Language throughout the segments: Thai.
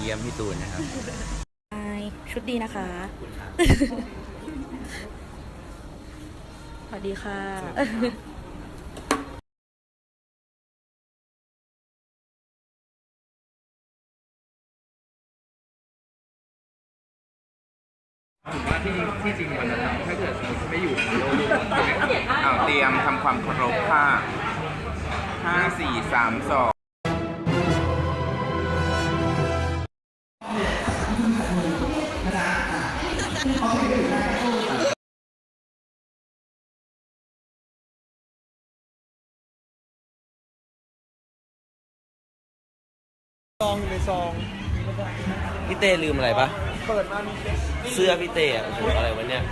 เยี่ยมพี่ตูนนะครับใช่ชุดดีนะคะ สวัสดีค่ะผมว่าที่ที่จริงมันนะครับถ้าเกิดสมมติไม่อยู่โลกเอาเตรียมทำความเคารพค่ะห้าสี่สามสอง ซองอยู่ในซอง พี่เต้ลืมอะไรปะเปิดมามีเสื้อพี่เต้อะโอ้โหอะไรวะเนี่ย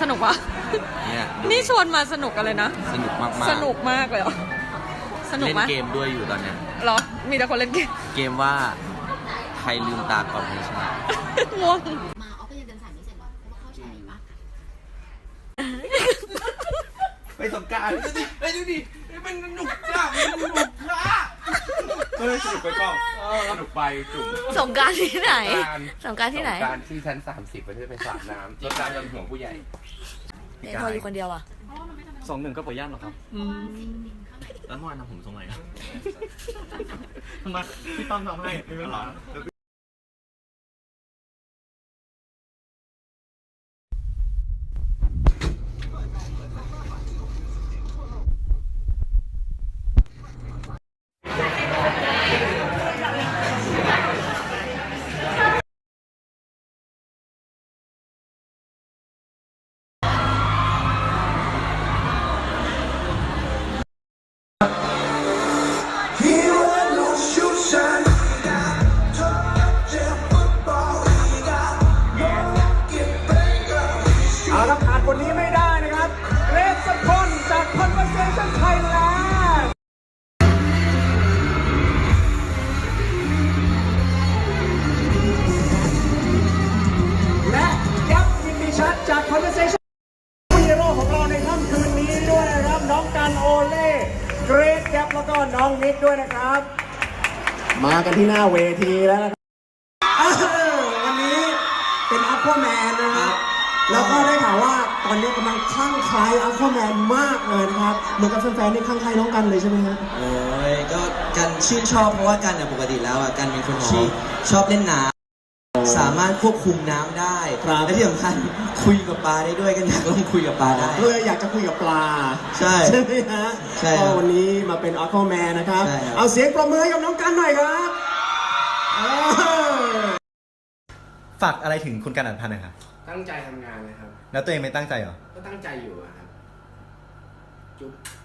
สนุกปะเนี่ยนี่ชวนมาสนุกกันเลยนะ สนุกมากๆ สนุกมากเลยเหรอ สนุกเล่นไหมเกมด้วยอยู่ตอนเนี้ยเหรอ มีแต่คนเล่นเกม เกมว่าใครลืมตาก่อนคนชนะง่วงมาออฟก็ยังเดินสายนี้เสร็จหรอเพราะว่าเข้าฉายปะไปสงการดูดิไปดูดิมันสนุกจ้ามันสนุกจ้าเฮ้ยสนุกไปเปล่าสนุกไปจุ่มสงกรารที่ไหน สงกรานต์สงกรารที่ไหน การที่ชั้น 30ประเทศไปสระน้ำรถน้ำยนต์ห่วงผู้ใหญ่เดี๋ยวพออยู่คนเดียวอะสองหนึ่งก็ปล่อยย่านหรอครับ แล้วเมื่อวานทำผมทรงไหนอะ ทำไมพี่ต้อมทำให้ไม่เป็นไร ชัดจาก Conversation ฮีโร่ของเราในค่ำคืนนี้ด้วยนะครับ น้องกันโอเล่เกรดแกปแล้วก็น้องนิกด้วยนะครับ มากันที่หน้าเวทีแล้วนะครับอ้าววันนี้เป็นอัลฟาแมนนะครับแล้วก็ได้ข่าวว่าตอนนี้กำลังคลั่งไคล้อัลฟาแมนมากเลยนะครับ เหมือนกับแฟนๆนี่คลั่งไคล้น้องกันเลยใช่ไหมฮะ โอ้ยก็กันชื่นชอบเพราะว่ากันเนี่ยปกติแล้วอะกันเป็นคนที่ชอบเล่นน้ำ สามารถควบคุมน้ำได้ครับและที่สำคัญคุยกับปลาได้ด้วยกันอยากลองคุยกับปลาได้ เพื่ออยากจะคุยกับปลา ใช่ใช่ไหมฮะใช่ครับก็วันนี้มาเป็นอัลฟาแมนนะครับใช่ครับ เอาเสียงปรบมือให้กับน้องกันหน่อยครับเออฝากอะไรถึงคุณการอ่านพันธ์หน่อยครับตั้งใจทำงานนะครับ แล้วตัวเองไม่ตั้งใจเหรอ ก็ตั้งใจอยู่อะครับจุ๊บนะครับ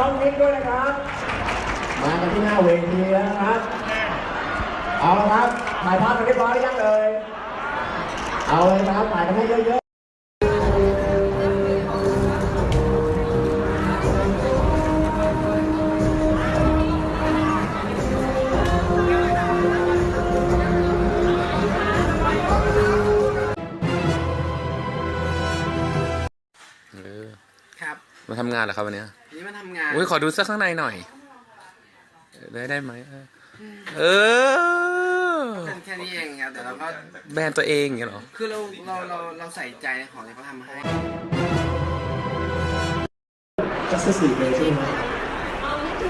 น้องนิกด้วยนะครับ มากันที่หน้าเวทีแล้วนะครับ เอาละครับ ถ่ายภาพกันเรียบร้อยหรือยังเลย เอาเลยนะครับ ถ่ายกันให้เยอะๆ ครับมาทำงานเหรอครับวันเนี้ยวันนี้มาทำงานอุ้ยขอดูเสื้อข้างในหน่อยได้ได้ไหมเออเออแค่นี้เองครับแต่เราก็แบรนด์ตัวเองอย่างเงี้ยเหรอ คือเราเราเราเราใส่ใจในของที่เขาทำให้ Justice League เลยใช่ไหมครับ